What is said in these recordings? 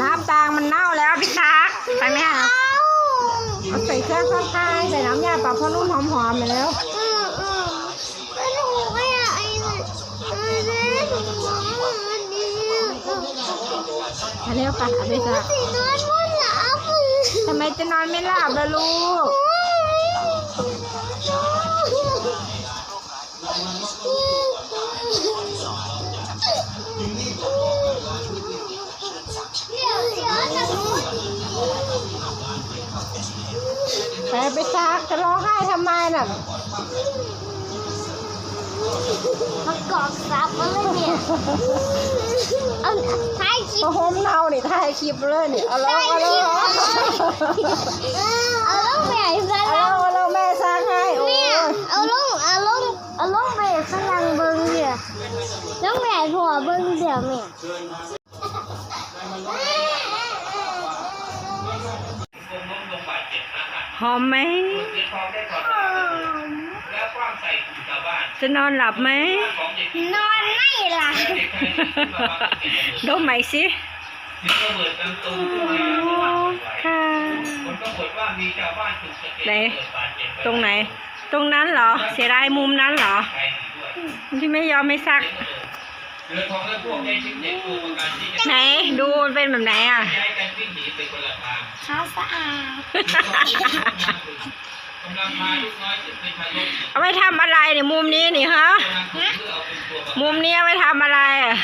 น้ำตางมันเน่าแล้วพี่ตักไปไหมคะเอาใส่เครื่องซักผ้าใส่น้ำยาปรับผ้านุ่มหอมๆไปแล้วอืมอืมแล้วหนูก็อยากไอ้เนี่ยเออเนี่ยหนูบอกว่ามันดีอะอันนี้ไปเอาไปซักสีนวลมันหลับทำไมจะนอนไม่หลับล่ะลูก ไปไปซักจะร้องไห้ทำไมน่ะมากอกซับมาเลยเนี่ยเอาท้ายคลิปพอโฮมเน่านี่ถ่ายคลิปเลยนี่เอาลงเอาลงเอาลงแม่ซะเอาแล้วลงเอาลงแม่ซักให้โอ้แม่ยเอาลงเอาลงเอาลงแม่ข้างหลังเบิ้งเดี๋ยวลงแม่หัวเบิ้งเดี๋ยวแม่ หอมไหมจะนอนหลับไหม นอนไม่หลับดมไหมสิค่ะไหนตรงไหน ตรงนั้นเหรอ เสียดายมุมนั้นเหรอ ที่ไม่ยอมไม่ซัก ไหนดูมันเป็นแบบไหนอะเขาสะอาดเอาไว้ทำอะไรเนี่ยมุมนี้นี่ฮะมุมนี้เอาไว้ทำอะไรอะ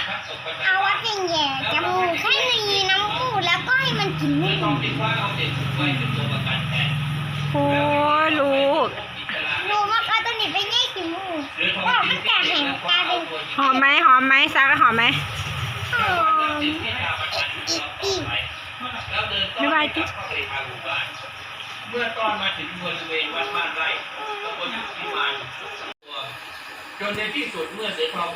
เอาไวัดเป็นแย่จมูกให้มีน้ำมูกแล้วก็ให้มันกินไม่หมดโอ้ยลูก หอมไหมหอมไหมซักแล้วหอมไหมหอมอีกไม่ไหวจิ๊บเมื่อตอนมาถึงบริเวณวัดบ้านไร่ตำบลพิมานจนในที่สุดเมื่อเสือทอง